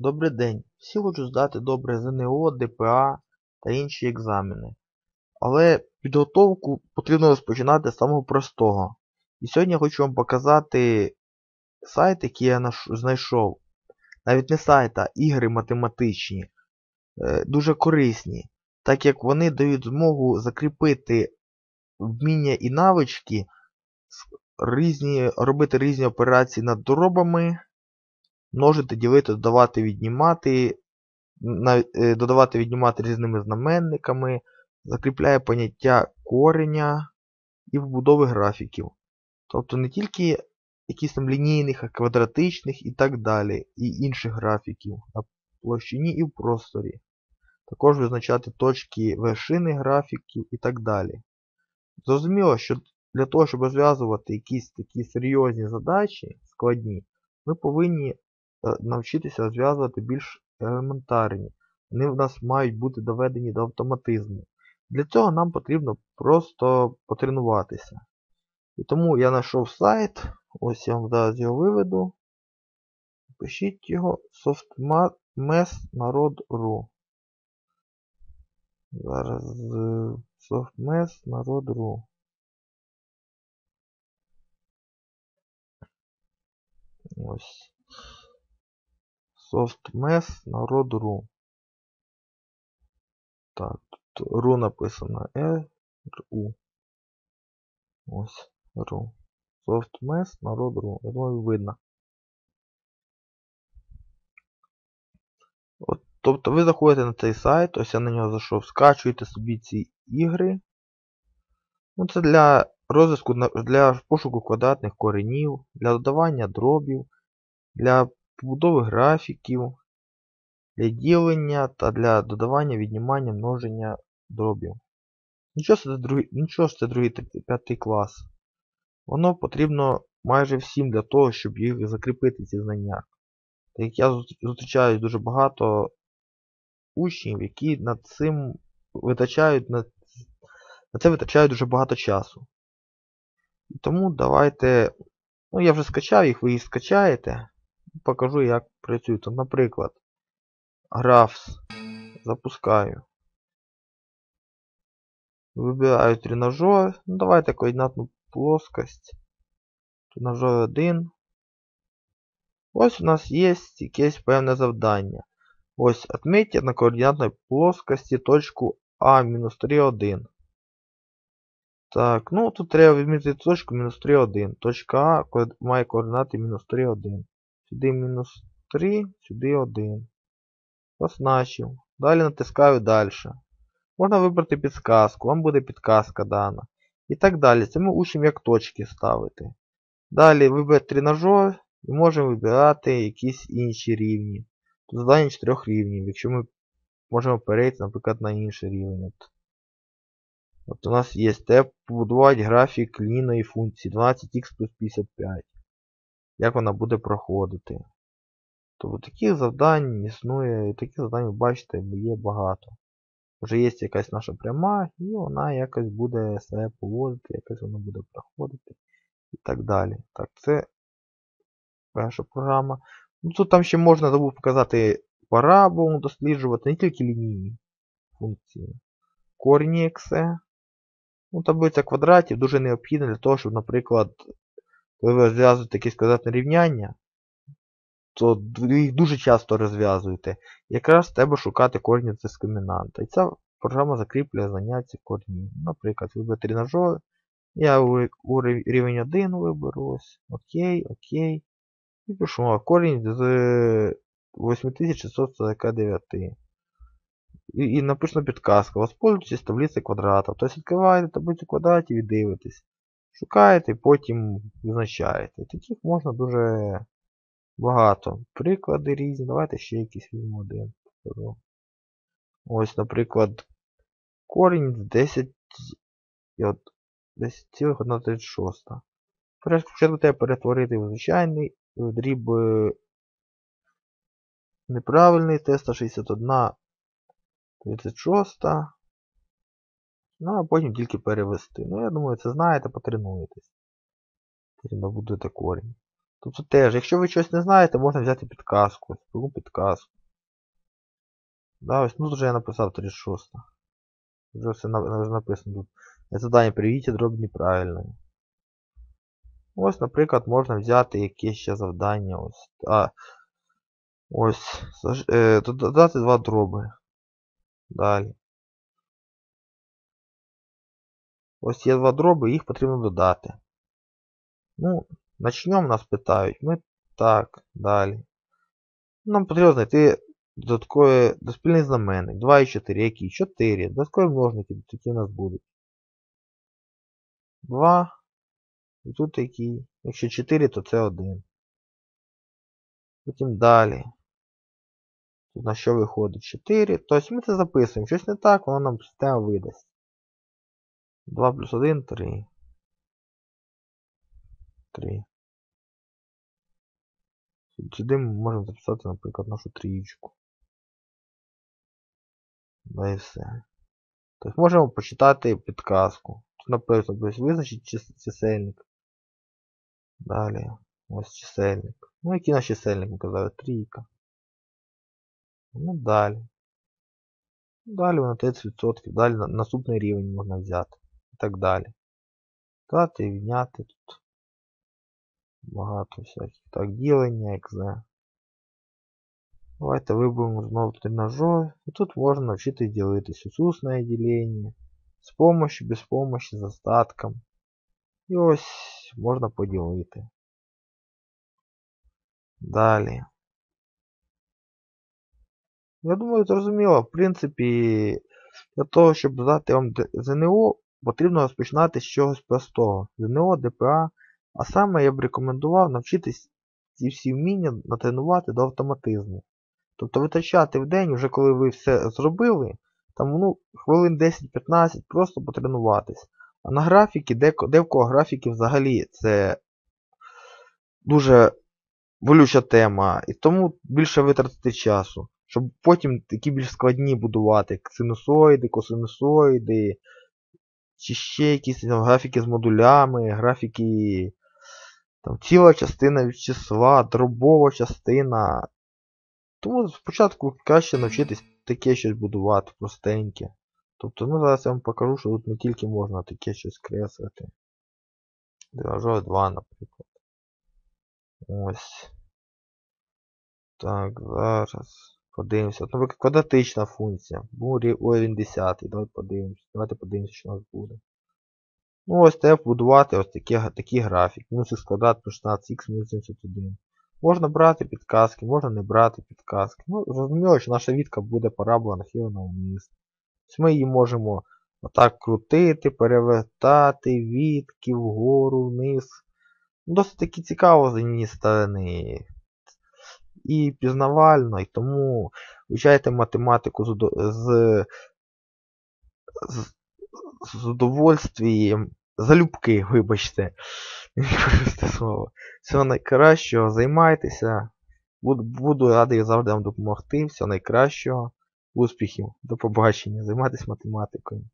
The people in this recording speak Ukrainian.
Добрий день. Всі хочуть здати добре ЗНО, ДПА та інші екзамени. Але підготовку потрібно розпочинати з самого простого. І сьогодні я хочу вам показати сайт, який я знайшов. Навіть не сайт, а ігри математичні. Е, Дуже корисні, так як вони дають змогу закріпити вміння і навички, різні, робити різні операції над дробами, множити, ділити, додавати, віднімати, е, додавати, віднімати різними знаменниками, закріпляє поняття кореня і вбудови графіків. Тобто не тільки якісь там лінійних, а квадратичних і так далі, і інших графіків на площині і в просторі. Також визначати точки вершини графіків і так далі. Зрозуміло, що для того, щоб розв'язувати якісь такі серйозні задачі, складні, ми повинні навчитися розв'язувати більш елементарні. Вони в нас мають бути доведені до автоматизму. Для цього нам потрібно просто потренуватися. І тому я знайшов сайт, ось я вам зараз його виведу. Пишіть його softmes.narod.ru Зараз е, softmes.narod.ru Ось. softmes.narod.ru Так, тут ру написано Е, У. Ось, ру. Softmes, народ.ру. Я думаю, видно. От, тобто ви заходите на цей сайт, ось я на нього зайшов, скачуєте собі ці ігри. Ну, це для розвитку, для пошуку квадратних коренів, для додавання дробів, для побудови графіків, для ділення та для додавання, віднімання, множення дробів. Нічого ж це другий, п'ятий клас. Воно потрібно майже всім для того, щоб їх закріпити ці знання. Так як я зустрічаю дуже багато учнів, які над цим витрачають на, це витрачають дуже багато часу. Тому давайте. Ну, я вже скачав їх, ви їх скачаєте. Покажу, як працюють. От, Наприклад, Graphs. Запускаю. Вибираю тренажер. Ну, давайте координатну плоскость. Тренажер 1. Ось у нас є якесь певне завдання. Ось, отметьте на координатной плоскості точку А-3,1. Так, ну тут треба відмітити точку мінус 3,1. Точка А має координати мінус 3,1. Сюди мінус 3, сюди 1. Позначив. Далі натискаю далі. Можна вибрати підсказку, вам буде підказка дана. І так далі. Це ми учимо як точки ставити. Далі вибрати тренажер і можемо вибирати якісь інші рівні. Тут завдання 4 рівнів, якщо ми можемо перейти, наприклад, на інший рівень. От, у нас є треба побудувати графік лінійної функції 12х плюс 55. Як вона буде проходити. Тобто таких завдань існує, і таких завдань, ви бачите, є багато. Вже є якась наша пряма, і вона якось буде себе поводити, якось вона буде проходити і так далі. Так, це перша програма. Ну, тут там ще можна забув показати параболу досліджувати, не тільки лінійні функції. Корні ексе. Ну, таблиця квадратів дуже необхідна для того, щоб, наприклад, коли ви розв'язуєте якісь квадратне рівняння, то ви їх дуже часто розв'язуєте. Якраз треба шукати корні дискримінанта. І ця програма закріплює знання цих корнів. Наприклад, вибрати тренажер. Я у, рівень 1 виберу ось. Окей, окей. І пишу а корінь з 8649. І, і написано підказка. Воспользуйтесь таблицею квадратів. Тобто відкриваєте таблицю квадратів і дивитесь. Шукаєте, потім визначаєте. Таких можна дуже багато. Приклади різні. Давайте ще якийсь візьмемо один. Ось, наприклад, корінь з 10 і от 10,136. Спочатку треба перетворити в звичайний в дріб е, неправильний тест 61 36. Ну, а потім тільки перевести. Ну, я думаю, це знаєте, потренуєтесь. Потрібно будете корінь. Тобто теж, якщо ви щось не знаєте, можна взяти підказку. Ось, підказку. Да, ось, ну тут вже я написав 36. Вже все написано тут. Задання приведіть дробь неправильно. Ось, наприклад, можна взяти якесь ще завдання. Ось. А, ось. Е, додати два дроби. Далі. Ось є два дроби, їх потрібно додати. Ну, начнемо, нас питають. Ми так, далі. Нам потрібно знайти додатковий доспільний знаменник. 2 і 4. Які? 4. Додаткові множники, які у нас будуть. 2. І тут який. Якщо 4, то це 1. Потім далі. Тут на що виходить 4. Тобто ми це записуємо. Щось не так, воно нам система видасть. 2 плюс 1 3. 3. Сюди ми можемо записати, наприклад, нашу трієчку. Да і все. Тобто можемо почитати підказку. Тут написано, тобто визначить чисельник. Далі. Ось чисельник. Ну який наш чисельник, ми казали, трійка. Ну далі. Далі на 30%. Далі наступний рівень можна взяти. Так далі. Дати і відняти тут. Багато всяких. Так, ділення, екзе. Давайте виберемо знову тренажер. І тут можна навчитись ділитись. Усусне ділення. З помощью, без помощи, з остатком. І ось можна поділити. Далі. Я думаю, зрозуміло. В принципі, для того, щоб здати вам ЗНО, потрібно розпочинати з чогось простого. ЗНО, ДПА. А саме я б рекомендував навчитись ці всі вміння натренувати до автоматизму. Тобто витрачати в день, вже коли ви все зробили, там ну, хвилин 10-15 просто потренуватись. А на графіки, де, де в кого графіки взагалі це дуже болюча тема. І тому більше витратити часу. Щоб потім такі більш складні будувати, синусоїди, косинусоїди, чи ще якісь там, графіки з модулями, графіки там, ціла частина від числа, дробова частина. Тому спочатку краще навчитись таке щось будувати, простеньке. Тобто, ну зараз я вам покажу, що тут не тільки можна таке щось креслити. Дрожжой 2, наприклад. Ось. Так, зараз. Подивимося. От, наприклад, квадратична функція. Був рівень 10. Давайте подивимося. Давайте подивимося, що у нас буде. Ну, ось треба побудувати ось такий, такий графік. Мінус х квадрат плюс 16х мінус 71. Можна брати підказки, можна не брати підказки. Ну, зрозуміло, що наша відка буде парабола нахилена вниз. Тобто ми її можемо отак крутити, перевертати, відки вгору, вниз. Ну, Досить таки цікаво з однієї сторони. І пізнавально, і тому вивчайте математику з, з, з, з удовольствием. Залюбки, вибачте. Слово. Всього найкращого, займайтеся. Буду, буду радий завжди вам допомогти. Всього найкращого. Успіхів. До побачення. Займайтесь математикою.